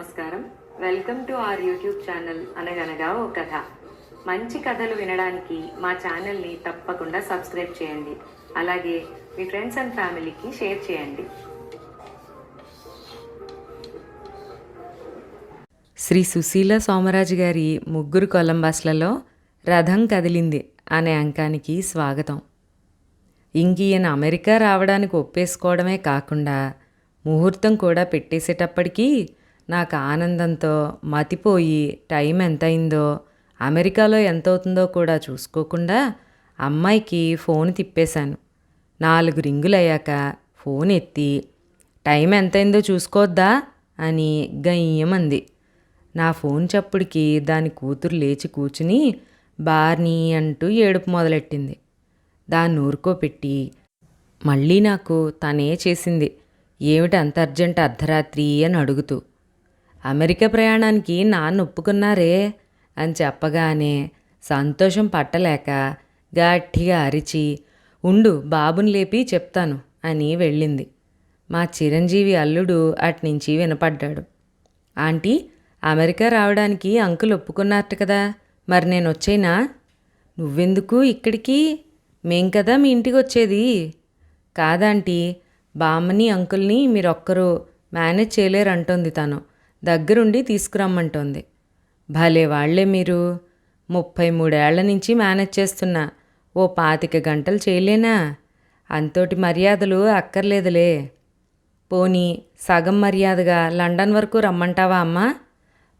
నమస్కారం. Welcome to our YouTube channel అనగనగా ఓ కథ. మంచి కథలు వినడానికి మా ఛానల్ని తప్పకుండా సబ్స్క్రైబ్ చేయండి. అలాగే మీ ఫ్రెండ్స్ అండ్ ఫ్యామిలీకి షేర్ చేయండి. శ్రీ సుశీల సోమరాజు గారి ముగ్గురు కొలంబస్లలో రథం కదిలింది అనే అంకానికి స్వాగతం. ఇంక ఈయన అమెరికా రావడానికి ఒప్పేసుకోవడమే కాకుండా ముహూర్తం కూడా పెట్టేసేటప్పటికీ నాకు ఆనందంతో మతిపోయి టైం ఎంతయిందో అమెరికాలో ఎంత అవుతుందో కూడా చూసుకోకుండా అమ్మాయికి ఫోన్ తిప్పేశాను. నాలుగు రింగులయ్యాక ఫోన్ ఎత్తి టైం ఎంతైందో చూసుకోవద్దా అని గయ్యమంది. నా ఫోన్ చప్పుడికి దాని కూతురు లేచి కూర్చుని బార్నీ అంటూ ఏడుపు మొదలెట్టింది. దాన్ని ఊరుకోపెట్టి మళ్ళీ నాకు తనే చేసింది. ఏమిటి అంత అర్జెంట్ అర్ధరాత్రి? అని అడుగుతూ అమెరికా ప్రయాణానికి నాన్న ఒప్పుకున్నారే అని చెప్పగానే సంతోషం పట్టలేక గట్టిగా అరిచి ఉండు బాబుని లేపి చెప్తాను అని వెళ్ళింది. మా చిరంజీవి అల్లుడు అట్నుంచి వినపడ్డాడు. ఆంటీ అమెరికా రావడానికి అంకుల్ ఒప్పుకున్నారట కదా మరి నేను వచ్చేనా? నువ్వెందుకు ఇక్కడికి? మేం కదా మీ ఇంటికి వచ్చేది. కాదంటీ బామ్మని అంకుల్ని మీరొక్కరు మేనేజ్ చేయలేరు అంటోంది తను. దగ్గరుండి తీసుకురమ్మంటోంది. భలే వాళ్ళే మీరు. ముప్పై మూడేళ్ళ నుంచి మేనేజ్ చేస్తున్నా ఓ పాతిక గంటలు చేయలేనా? అంతోటి మర్యాదలు అక్కర్లేదులే. పోనీ సగం మర్యాదగా లండన్ వరకు రమ్మంటావా అమ్మా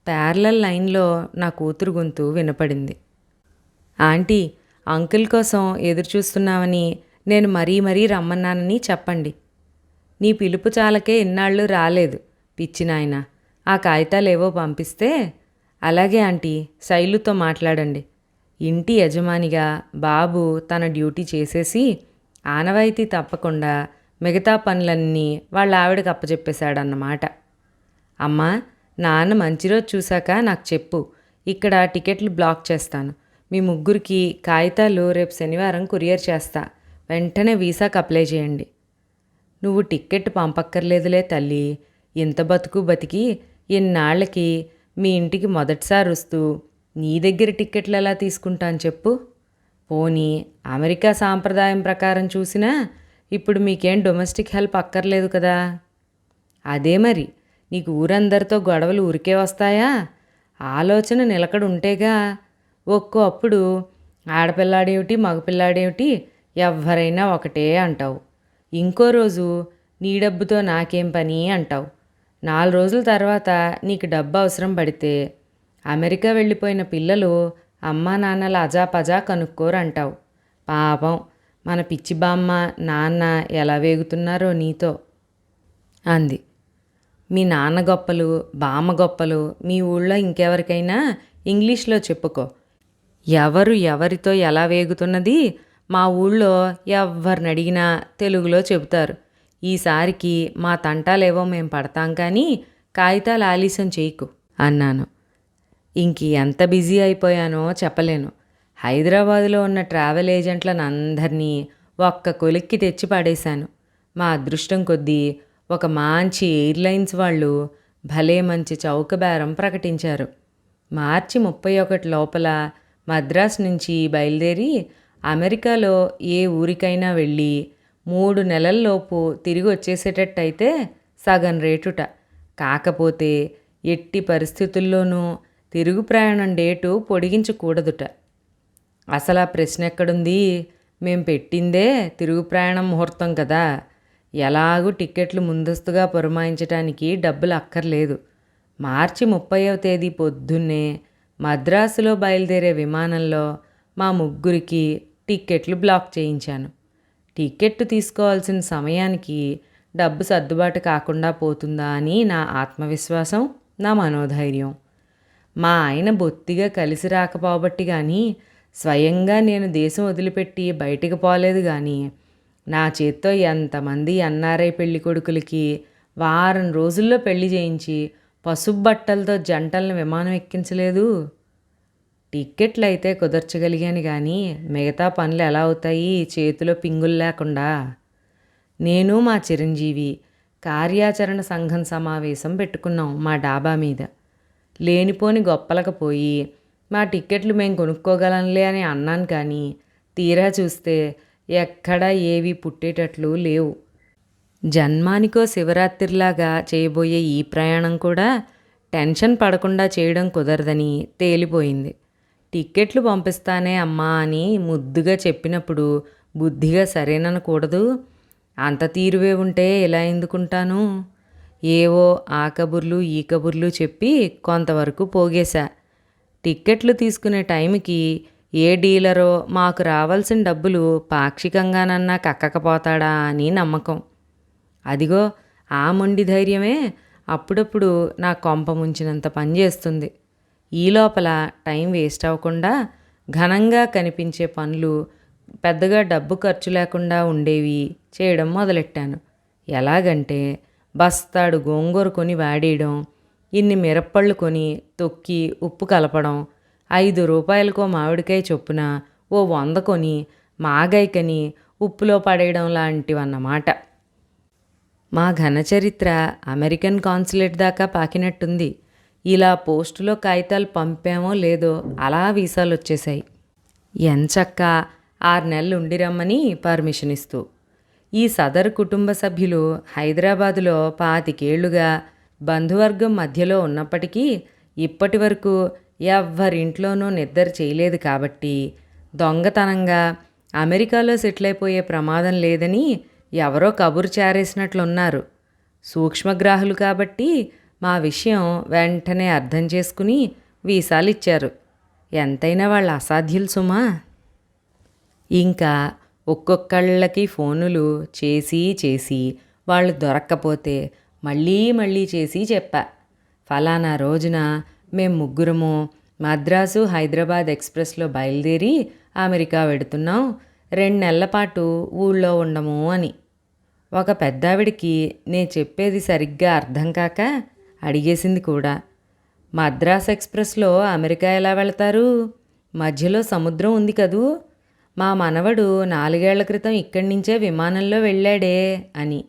ప్యారలల్ లైన్లో నా కూతురు గొంతు వినపడింది. ఆంటీ అంకుల్ కోసం ఎదురుచూస్తున్నామని నేను మరీ మరీ రమ్మన్నానని చెప్పండి. నీ పిలుపు చాలకే ఇన్నాళ్ళు రాలేదు పిచ్చినాయనా. ఆ కాగితాలేవో పంపిస్తే అలాగే ఆంటీ శైలుతో మాట్లాడండి. ఇంటి యజమానిగా బాబు తన డ్యూటీ చేసేసి ఆనవాయితీ తప్పకుండా మిగతా పనులన్నీ వాళ్ళ ఆవిడకి అప్పచెప్పేశాడన్నమాట అమ్మా నాన్న మంచి రోజు చూశాక నాకు చెప్పు. ఇక్కడ టికెట్లు బ్లాక్ చేస్తాను. మీ ముగ్గురికి కాగితాలు రేపు శనివారం కొరియర్ చేస్తా. వెంటనే వీసాకి అప్లై చేయండి. నువ్వు టిక్కెట్ పంపక్కర్లేదులే తల్లి. ఇంత బతుకు బతికి ఇన్నాళ్ళకి మీ ఇంటికి మొదటిసారి వస్తూ నీ దగ్గర టిక్కెట్లు ఎలా తీసుకుంటాను చెప్పు? పోనీ అమెరికా సాంప్రదాయం ప్రకారం చూసినా ఇప్పుడు మీకేం డొమెస్టిక్ హెల్ప్ అక్కర్లేదు కదా. అదే మరి నీకు ఊరందరితో గొడవలు ఊరికే వస్తాయా? ఆలోచన నిలకడ ఉంటేగా ఒక్కో అప్పుడు ఆడపిల్లాడేమిటి మగపిల్లాడేమిటి ఎవ్వరైనా ఒకటే అంటావు. ఇంకో రోజు నీ డబ్బుతో నాకేం పని అంటావు. నాలుగు రోజుల తర్వాత నీకు డబ్బు అవసరం పడితే అమెరికా వెళ్ళిపోయిన పిల్లలు అమ్మా నాన్నల అజాపజా కనుక్కోరంటావు పాపం మన పిచ్చి బామ్మ నాన్న ఎలా వేగుతున్నారో నీతో. అంది. మీ నాన్న గొప్పలు బామ్మ గొప్పలు మీ ఊళ్ళో ఇంకెవరికైనా ఇంగ్లీష్లో చెప్పుకో. ఎవరు ఎవరితో ఎలా వేగుతున్నది మా ఊళ్ళో ఎవరిని అడిగినా తెలుగులో చెబుతారు. ఈసారికి మా తంటాలేవో మేం పడతాం కానీ కాగితాలు ఆలస్యం చేయకు అన్నాను. ఇంక ఎంత బిజీ అయిపోయానో చెప్పలేను. హైదరాబాదులో ఉన్న ట్రావెల్ ఏజెంట్లను అందరినీ ఒక్క కొలిక్కి తెచ్చి పడేశాను. మా అదృష్టం కొద్దీ ఒక మంచి ఎయిర్లైన్స్ వాళ్ళు భలే మంచి చౌక బేరం ప్రకటించారు. మార్చి ముప్పై ఒకటి లోపల మద్రాస్ నుంచి బయలుదేరి అమెరికాలో ఏ ఊరికైనా వెళ్ళి మూడు నెలల్లోపు తిరిగి వచ్చేసేటట్టయితే సగం రేటుట. కాకపోతే ఎట్టి పరిస్థితుల్లోనూ తిరుగు ప్రయాణం డేటు పొడిగించకూడదుట. అసలు ఆ ప్రశ్న ఎక్కడుంది మేం పెట్టిందే తిరుగు ప్రయాణం ముహూర్తం కదా. ఎలాగూ టిక్కెట్లు ముందస్తుగా పురమాయించడానికి డబ్బులు అక్కర్లేదు. మార్చి ముప్పైవ తేదీ పొద్దున్నే మద్రాసులో బయలుదేరే విమానంలో మా ముగ్గురికి టిక్కెట్లు బ్లాక్ చేయించాను. టిక్కెట్ తీసుకోవాల్సిన సమయానికి డబ్బు సర్దుబాటు కాకుండా పోతుందా అని నా ఆత్మవిశ్వాసం నా మనోధైర్యం. మా ఆయన బొత్తిగా కలిసి రాకపోబట్టి కానీ స్వయంగా నేను దేశం వదిలిపెట్టి బయటికి పోలేదు కానీ నా చేత్తో ఎంతమంది ఎన్ఆర్ఐ పెళ్ళి కొడుకులకి వారం రోజుల్లో పెళ్ళి చేయించి పసుపు బట్టలతో జంటలను విమానం ఎక్కించలేదు. టిక్కెట్లు అయితే కుదర్చగలిగాను కానీ మిగతా పనులు ఎలా అవుతాయి? చేతిలో పింగులు లేకుండా. నేను మా చిరంజీవి కార్యాచరణ సంఘం సమావేశం పెట్టుకున్నాం మా డాబా మీద. లేనిపోని గొప్పలకు పోయి మా టిక్కెట్లు మేము కొనుక్కోగలంలే అని అన్నాను కానీ తీరా చూస్తే ఎక్కడా ఏవి పుట్టేటట్లు లేవు. జన్మానికో శివరాత్రిలాగా చేయబోయే ఈ ప్రయాణం కూడా టెన్షన్ పడకుండా చేయడం కుదరదని తేలిపోయింది. టిక్కెట్లు పంపిస్తానే అమ్మా అని ముద్దుగా చెప్పినప్పుడు బుద్ధిగా సరేననకూడదు. అంత తీరువే ఉంటే ఎలా ఎందుకుంటాను? ఏవో ఆ కబుర్లు ఈ కబుర్లు చెప్పి కొంతవరకు పోగేశా. టిక్కెట్లు తీసుకునే టైంకి ఏ డీలరో మాకు రావాల్సిన డబ్బులు పాక్షికంగానన్నా కక్కకపోతాడా అని నమ్మకం. అదిగో ఆ మొండి ధైర్యమే అప్పుడప్పుడు నా కొంప ముంచినంత పని చేస్తుంది. ఈ లోపల టైం వేస్ట్ అవ్వకుండా ఘనంగా కనిపించే పనులు పెద్దగా డబ్బు ఖర్చు లేకుండా ఉండేవి చేయడం మొదలెట్టాను. ఎలాగంటే బస్తాడు గోంగూర కొని వాడేయడం ఇన్ని మిరప్పళ్ళు కొని తొక్కి ఉప్పు కలపడం ఐదు రూపాయలకో మామిడికాయ చొప్పున ఓ వంద కొని మాగాయకని ఉప్పులో పడేయడం లాంటివన్నమాట. మా ఘనచరిత్ర అమెరికన్ కాన్సులేట్ దాకా పాకినట్టుంది. ఇలా పోస్టులో కాగితాలు పంపామో లేదో అలా వీసాలు వచ్చేసాయి ఎంచక్క ఆరు నెలలు ఉండిరమ్మని పర్మిషన్ ఇస్తూ. ఈ సదరు కుటుంబ సభ్యులు హైదరాబాదులో పాతికేళ్ళుగా బంధువర్గం మధ్యలో ఉన్నప్పటికీ ఇప్పటి వరకు ఎవ్వరింట్లోనూ నిద్ర చేయలేదు కాబట్టి దొంగతనంగా అమెరికాలో సెటిల్ అయిపోయే ప్రమాదం లేదని ఎవరో కబురు చేరేసినట్లున్నారు. సూక్ష్మగ్రాహులు కాబట్టి మా విషయం వెంటనే అర్థం చేసుకుని వీసాలు ఇచ్చారు ఎంతైనా వాళ్ళ అసాధ్యులు సుమా. ఇంకా ఒక్కొక్కళ్ళకి ఫోనులు చేసి చేసి వాళ్ళు దొరక్కపోతే మళ్ళీ మళ్ళీ చేసి చెప్పా. ఫలానా రోజున మేము ముగ్గురము మద్రాసు హైదరాబాద్ ఎక్స్ప్రెస్లో బయలుదేరి అమెరికా వెడుతున్నాం. రెండు నెలల పాటు ఊళ్ళో ఉండము అని. ఒక పెద్దావిడికి నే చెప్పేది సరిగ్గా అర్థం కాక అడిగేసింది కూడా. మద్రాస్ ఎక్స్ప్రెస్లో అమెరికా ఎలా వెళతారు? మధ్యలో సముద్రం ఉంది కదూ? మా మనవడు నాలుగేళ్ళ క్రితం ఇక్కడి నుంచే విమానంలో వెళ్ళాడే అని.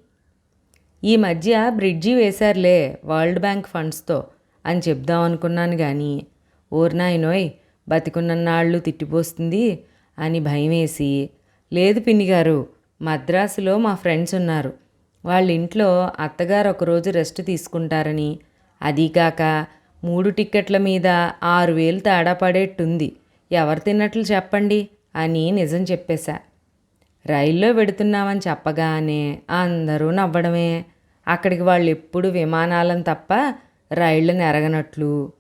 ఈ మధ్య బ్రిడ్జి వేశారులే వరల్డ్ బ్యాంక్ ఫండ్స్తో అని చెప్దాం అనుకున్నాను కానీ ఊర్నాయనోయ్ బతికున్నన్నాళ్ళు తిట్టిపోస్తుంది అని భయం వేసి లేదు పిన్ని గారు మద్రాసులో మా ఫ్రెండ్స్ ఉన్నారు. వాళ్ళ ఇంట్లో అత్తగారు ఒకరోజు రెస్ట్ తీసుకుంటారని. అదీకాక మూడు టిక్కెట్ల మీద ఆరు వేలు తేడా పడేట్టుంది. ఎవరు తిన్నట్లు చెప్పండి అని నిజం చెప్పేశా. రైల్లో వెడుతున్నామని చెప్పగానే అందరూ నవ్వడమే. అక్కడికి వాళ్ళు ఎప్పుడు విమానాలను తప్ప రైళ్ళని ఎరగనట్లు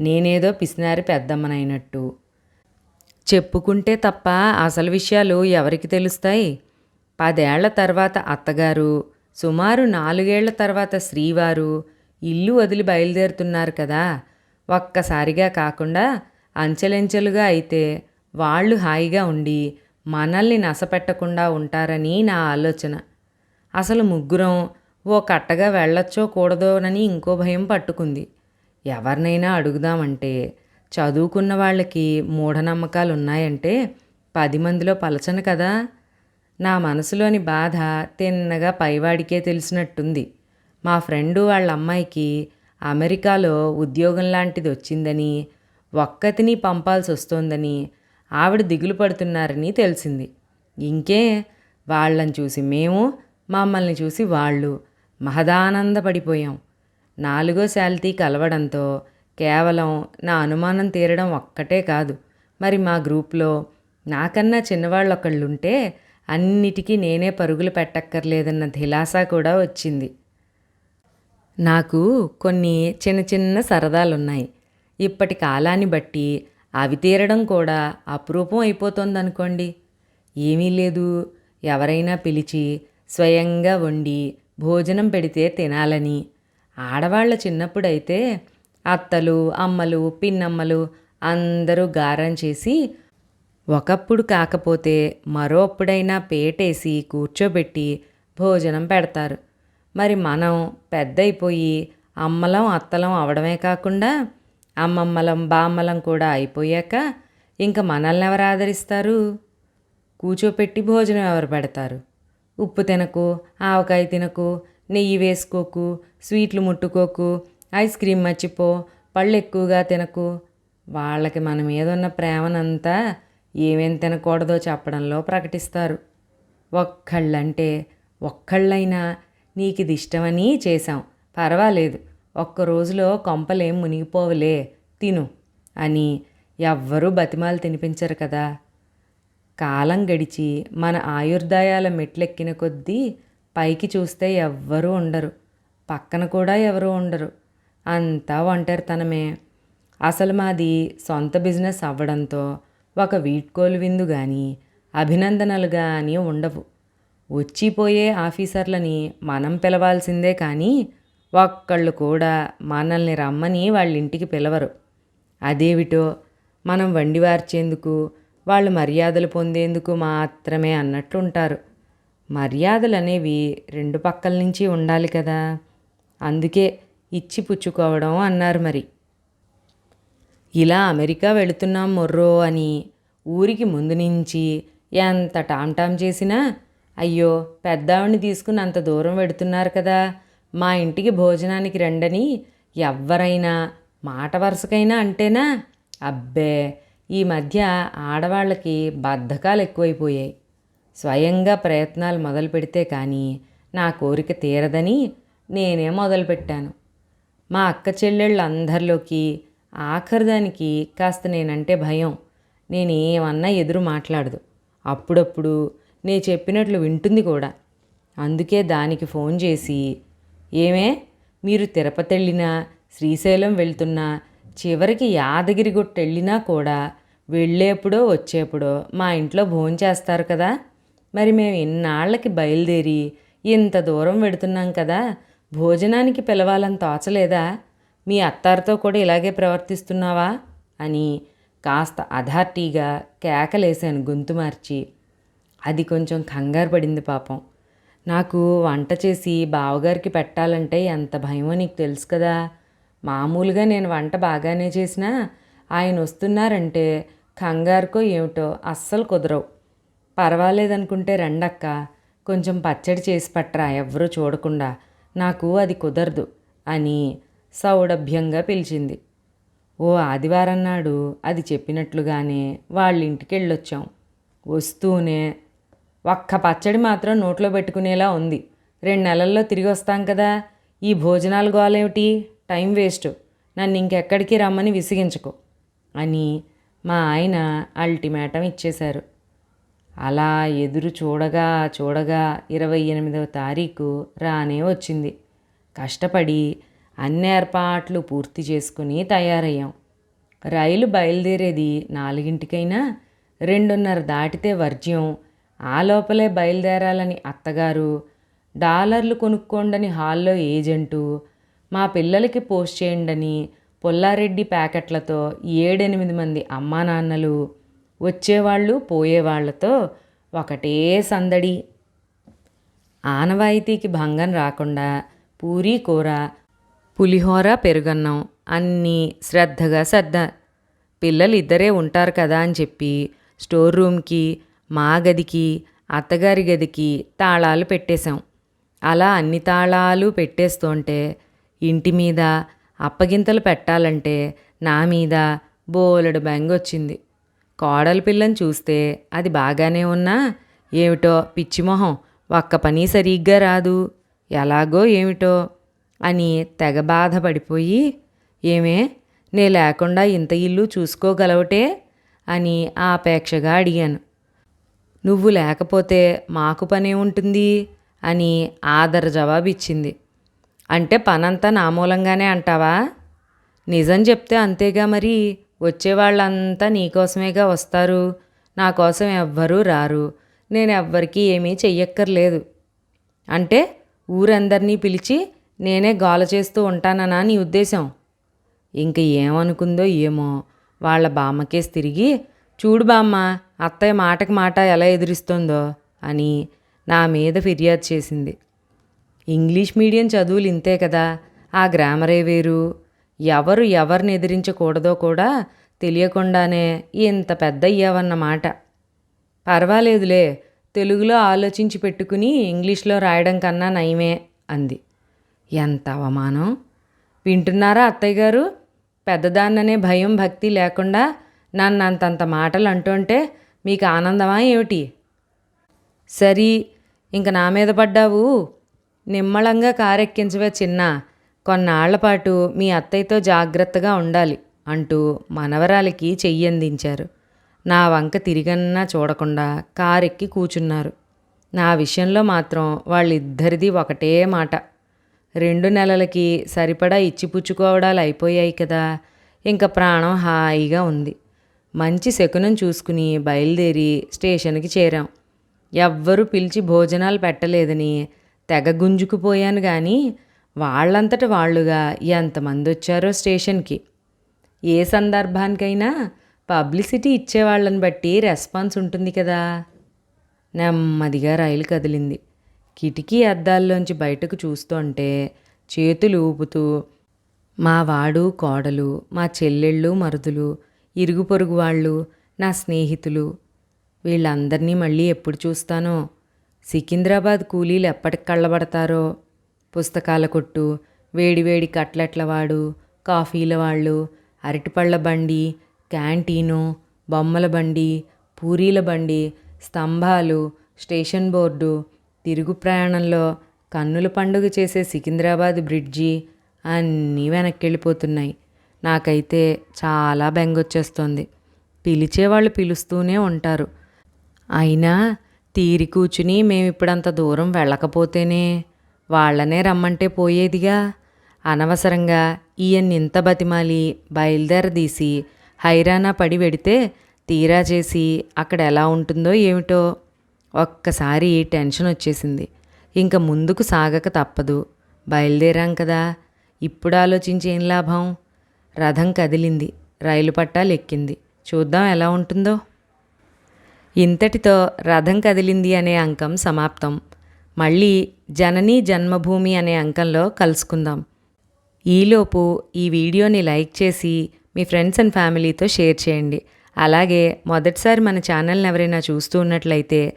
నేనేదో పిసినారి పెద్దమ్మనైనట్టు. చెప్పుకుంటే తప్ప అసలు విషయాలు ఎవరికి తెలుస్తాయి? పదేళ్ళ తర్వాత అత్తగారు సుమారు నాలుగేళ్ళ తర్వాత శ్రీవారు ఇల్లు వదిలి బయలుదేరుతున్నారు కదా. ఒక్కసారిగా కాకుండా అంచెలంచెలుగా అయితే వాళ్ళు హాయిగా ఉండి మనల్ని నసపెట్టకుండా ఉంటారని నా ఆలోచన. అసలు ముగ్గురం ఓ కట్టగా వెళ్ళొచ్చో కూడదోనని ఇంకో భయం పట్టుకుంది. ఎవరినైనా అడుగుదామంటే చదువుకున్న వాళ్ళకి మూఢనమ్మకాలు ఉన్నాయంటే పది మందిలో పలచను కదా. నా మనసులోని బాధ తిన్నగా పైవాడికే తెలిసినట్టుంది. మా ఫ్రెండు వాళ్ళ అమ్మాయికి అమెరికాలో ఉద్యోగం లాంటిది వచ్చిందని ఒక్కతిని పంపాల్సి వస్తోందని ఆవిడ దిగులు పడుతున్నారని తెలిసింది. ఇంకే వాళ్ళని చూసి మేము మమ్మల్ని చూసి వాళ్ళు మహదానందపడిపోయాం. నాలుగో శాలిటీ కలవడంతో కేవలం నా అనుమానం తీరడం ఒక్కటే కాదు. మరి మా గ్రూప్లో నాకన్నా చిన్నవాళ్ళు ఒకళ్ళుంటే అన్నిటికీ నేనే పరుగులు పెట్టక్కర్లేదన్న ధిలాస కూడా వచ్చింది. నాకు కొన్ని చిన్న చిన్న సరదాలున్నాయి. ఇప్పటి కాలాన్ని బట్టి అవి తీరడం కూడా అపురూపం అయిపోతుందనుకోండి. ఏమీ లేదు. ఎవరైనా పిలిచి స్వయంగా వండి భోజనం పెడితే తినాలని. ఆడవాళ్ళ చిన్నప్పుడైతే అత్తలు అమ్మలు పిన్నమ్మలు అందరూ గారం చేసి ఒకప్పుడు కాకపోతే మరో అప్పుడైనా పేటేసి కూర్చోబెట్టి భోజనం పెడతారు. మరి మనం పెద్దయిపోయి అమ్మలం అత్తలం అవడమే కాకుండా అమ్మమ్మలం బామ్మలం కూడా అయిపోయాక ఇంక మనల్ని ఎవరు ఆదరిస్తారు? కూర్చోపెట్టి భోజనం ఎవరు పెడతారు? ఉప్పు తినకు ఆవకాయ తినకు నెయ్యి వేసుకోకు స్వీట్లు ముట్టుకోకు ఐస్ క్రీమ్ మర్చిపో పళ్ళు ఎక్కువగా తినకు. వాళ్ళకి మన మీద ఉన్న ప్రేమనంతా ఏమేం తినకూడదో చెప్పడంలో ప్రకటిస్తారు. ఒక్కళ్ళంటే ఒక్కళ్ళైనా నీకు ఇది ఇష్టమని చేశాం. పర్వాలేదు ఒక్క రోజులో కొంపలేం మునిగిపోవలే తిను అని ఎవ్వరూ బతిమాలు తినిపించరు కదా. కాలం గడిచి మన ఆయుర్దాయాల మెట్లెక్కిన కొద్దీ పైకి చూస్తే ఎవ్వరూ ఉండరు పక్కన కూడా ఎవరూ ఉండరు. అంతా ఒంటరితనమే. అసలు మాది సొంత బిజినెస్ అవ్వడంతో ఒక వీడ్కోలు విందు కానీ అభినందనలు కానీ ఉండవు. వచ్చిపోయే ఆఫీసర్లని మనం పిలవాల్సిందే కానీ ఒక్కళ్ళు కూడా మనల్ని రమ్మని వాళ్ళ ఇంటికి పిలవరు. అదేమిటో మనం వండి వార్చేందుకు వాళ్ళు మర్యాదలు పొందేందుకు మాత్రమే అన్నట్లుంటారు మర్యాదలు అనేవి రెండు పక్కల నుంచి ఉండాలి కదా. అందుకే ఇచ్చి పుచ్చుకోవడం అన్నారు మరి. ఇలా అమెరికా వెళుతున్నాం మొర్రో అని ఊరికి ముందు నుంచి ఎంత టామ్ చేసినా అయ్యో పెద్దావిని తీసుకుని అంత దూరం వెడుతున్నారు కదా. మా ఇంటికి భోజనానికి రండని ఎవ్వరైనా మాట వరుసకైనా అంటేనా? అబ్బే ఈ మధ్య ఆడవాళ్ళకి బద్ధకాలు ఎక్కువైపోయాయి. స్వయంగా ప్రయత్నాలు మొదలు పెడితే కానీ నా కోరిక తీరదని నేనే మొదలుపెట్టాను. మా అక్క చెల్లెళ్ళందరిలోకి ఆఖరిదానికి కాస్త నేనంటే భయం. నేనేమన్నా ఎదురు మాట్లాడదు. అప్పుడప్పుడు నే చెప్పినట్లు వింటుంది కూడా. అందుకే దానికి ఫోన్ చేసి ఏమే మీరు తిరుపతి వెళ్ళినా శ్రీశైలం వెళ్తున్నా చివరికి యాదగిరి గుట్ట వెళ్ళినా కూడా వెళ్ళేప్పుడో వచ్చేప్పుడో మా ఇంట్లో భోజనం చేస్తారు కదా. మరి మేము ఇన్నాళ్ళకి బయలుదేరి ఇంత దూరం వెడుతున్నాం కదా. భోజనానికి పిలవాలని తోచలేదా? మీ అత్తారితో కూడా ఇలాగే ప్రవర్తిస్తున్నావా? అని కాస్త అథార్టీగా కేకలేశాను గొంతు మార్చి. అది కొంచెం కంగారు పడింది పాపం. నాకు వంట చేసి బావగారికి పెట్టాలంటే ఎంత భయమో నీకు తెలుసు కదా. మామూలుగా నేను వంట బాగానే చేసినా ఆయన వస్తున్నారంటే కంగారుకో ఏమిటో అస్సలు కుదరవు. పర్వాలేదనుకుంటే రండక్క కొంచెం పచ్చడి చేసి పట్టరా ఎవరూ చూడకుండా. నాకు అది కుదరదు అని సౌడభ్యంగా పిలిచింది. ఓ ఆదివారం నాడు అది చెప్పినట్లుగానే వాళ్ళ ఇంటికి వెళ్ళొచ్చాం వస్తూనే ఒక్క పచ్చడి మాత్రం నోట్లో పెట్టుకునేలా ఉంది. రెండు నెలల్లో తిరిగి వస్తాం కదా ఈ భోజనాలు గోలేమిటి? Time waste. నన్ను ఇంకెక్కడికి రమ్మని విసిగించకు అని మా ఆయన అల్టిమేటం ఇచ్చేశారు. అలా ఎదురు చూడగా చూడగా ఇరవై ఎనిమిదవ తారీఖు రానే వచ్చింది. కష్టపడి అన్ని ఏర్పాట్లు పూర్తి చేసుకుని తయారయ్యాం. రైలు బయలుదేరేది నాలుగింటికైనా రెండున్నర దాటితే వర్జ్యం. ఆ లోపలే బయలుదేరాలని అత్తగారు డాలర్లు కొనుక్కోండని హాల్లో ఏజెంటు మా పిల్లలకి పోస్ట్ చేయండని పుల్లారెడ్డి ప్యాకెట్లతో ఏడెనిమిది మంది అమ్మా నాన్నలు వచ్చేవాళ్ళు పోయేవాళ్ళతో ఒకటే సందడి. ఆనవాయితీకి భంగం రాకుండా పూరీ కూర పులిహోర పెరుగన్నం అన్నీ శ్రద్ధగా సర్ద పిల్లలు ఇద్దరే ఉంటారు కదా అని చెప్పి స్టోర్ రూమ్కి మా గదికి అత్తగారి గదికి తాళాలు పెట్టేశాం. అలా అన్ని తాళాలు పెట్టేస్తుంటే ఇంటి మీద అప్పగింతలు పెట్టాలంటే నా మీద బోలెడు బెంగొచ్చింది. కోడల పిల్లని చూస్తే అది బాగానే ఉన్నా ఏమిటో పిచ్చిమొహం ఒక్క పని సరిగ్గా రాదు. ఎలాగో ఏమిటో. అని తెగ బాధపడిపోయి ఏమే నే లేకుండా ఇంత ఇల్లు చూసుకోగలవటే? అని ఆపేక్షగా అడిగాను. నువ్వు లేకపోతే మాకు పనే ఉంటుంది? అని ఆదర జవాబిచ్చింది. అంటే పనంతా నా మూలంగానే అంటావా? నిజం చెప్తే అంతేగా మరి. వచ్చేవాళ్ళంతా నీకోసమేగా వస్తారు. నా కోసం ఎవ్వరూ రారు. నేను ఎవ్వరికీ ఏమీ చెయ్యక్కర్లేదు. అంటే ఊరందరినీ పిలిచి నేనే గోల చేస్తూ ఉంటాననా నీ ఉద్దేశం? ఇంక ఏమనుకుందో ఏమో. వాళ్ళ బామ్మకేసి తిరిగి చూడు బామ్మ అత్తయ్య మాటకి మాట ఎలా ఎదురిస్తుందో అని నా మీద ఫిర్యాదు చేసింది. ఇంగ్లీష్ మీడియం చదువులు ఇంతే కదా ఆ గ్రామరే వేరు. ఎవరు ఎవరిని ఎదిరించకూడదో కూడా తెలియకుండానే ఇంత పెద్ద అయ్యావన్నమాట పర్వాలేదులే తెలుగులో ఆలోచించి పెట్టుకుని ఇంగ్లీష్లో రాయడం కన్నా నయమే అంది. ఎంత అవమానం. వింటున్నారా అత్తయ్య గారు? పెద్దదాన్ననే భయం భక్తి లేకుండా నన్ను అంతంత మాటలు అంటుంటే మీకు ఆనందమా ఏమిటి? సరి ఇంక నా మీద పడ్డావు. నిమ్మళంగా కారెక్కించవే చిన్న. కొన్నాళ్ళపాటు మీ అత్తయ్యతో జాగ్రత్తగా ఉండాలి అంటూ మనవరాలికి చెయ్యందించారు నా వంక తిరిగన్నా చూడకుండా కారెక్కి కూచున్నారు. నా విషయంలో మాత్రం వాళ్ళిద్దరిది ఒకటే మాట. రెండు నెలలకి సరిపడా ఇచ్చిపుచ్చుకోవడాలు అయిపోయాయి కదా. ఇంకా ప్రాణం హాయిగా ఉంది. మంచి శకునం చూసుకుని బయలుదేరి స్టేషన్కి చేరాం. ఎవ్వరూ పిలిచి భోజనాలు పెట్టలేదని తెగ గుంజుకుపోయాను కానీ వాళ్ళంతట వాళ్ళుగా ఎంతమంది వచ్చారో స్టేషన్కి. ఏ సందర్భానికైనా పబ్లిసిటీ ఇచ్చేవాళ్ళని బట్టి రెస్పాన్స్ ఉంటుంది కదా. నెమ్మదిగా రైలు కదిలింది. కిటికీ అద్దాల్లోంచి బయటకు చూస్తుంటే చేతులు ఊపుతూ మా వాడు కోడలు మా చెల్లెళ్ళు మరుదులు ఇరుగు పొరుగు వాళ్ళు నా స్నేహితులు వీళ్ళందరినీ మళ్ళీ ఎప్పుడు చూస్తానో? సికింద్రాబాద్ కూలీలు ఎప్పటికి కళ్ళబడతారో? పుస్తకాల కొట్టు వేడివేడి కట్లెట్ల వాడు కాఫీల వాళ్ళు అరటిపళ్ళ బండి క్యాంటీను బొమ్మల బండి పూరీల బండి స్తంభాలు స్టేషన్ బోర్డు తిరుగు ప్రయాణంలో కన్నుల పండుగ చేసే సికింద్రాబాద్ బ్రిడ్జి అన్నీ వెనక్కి వెళ్ళిపోతున్నాయి నాకైతే చాలా బెంగొచ్చేస్తుంది. పిలిచేవాళ్ళు పిలుస్తూనే ఉంటారు. అయినా తీరి కూర్చుని మేము ఇప్పుడంత దూరం వెళ్ళకపోతేనే వాళ్ళనే రమ్మంటే పోయేదిగా. అనవసరంగా ఈయన్ని ఇంత బతిమాలి బయలుదేరదీసి హైరానా పడి వెడితే తీరా చేసి అక్కడ ఎలా ఉంటుందో ఏమిటో ఒక్కసారి టెన్షన్ వచ్చేసింది. ఇంకా ముందుకు సాగక తప్పదు. బయలుదేరాం కదా. ఇప్పుడు ఆలోచించి ఏం లాభం? రథం కదిలింది. రైలు పట్టాలు ఎక్కింది. చూద్దాం ఎలా ఉంటుందో. ఇంతటితో రథం కదిలింది అనే అంకం సమాప్తం. మళ్ళీ జననీ జన్మభూమి అనే అంకంలో కలుసుకుందాం. ఈలోపు ఈ వీడియోని లైక్ చేసి మీ ఫ్రెండ్స్ అండ్ ఫ్యామిలీతో షేర్ చేయండి. అలాగే మొదటిసారి మన ఛానల్ని ఎవరైనా చూస్తూ ఉన్నట్లయితే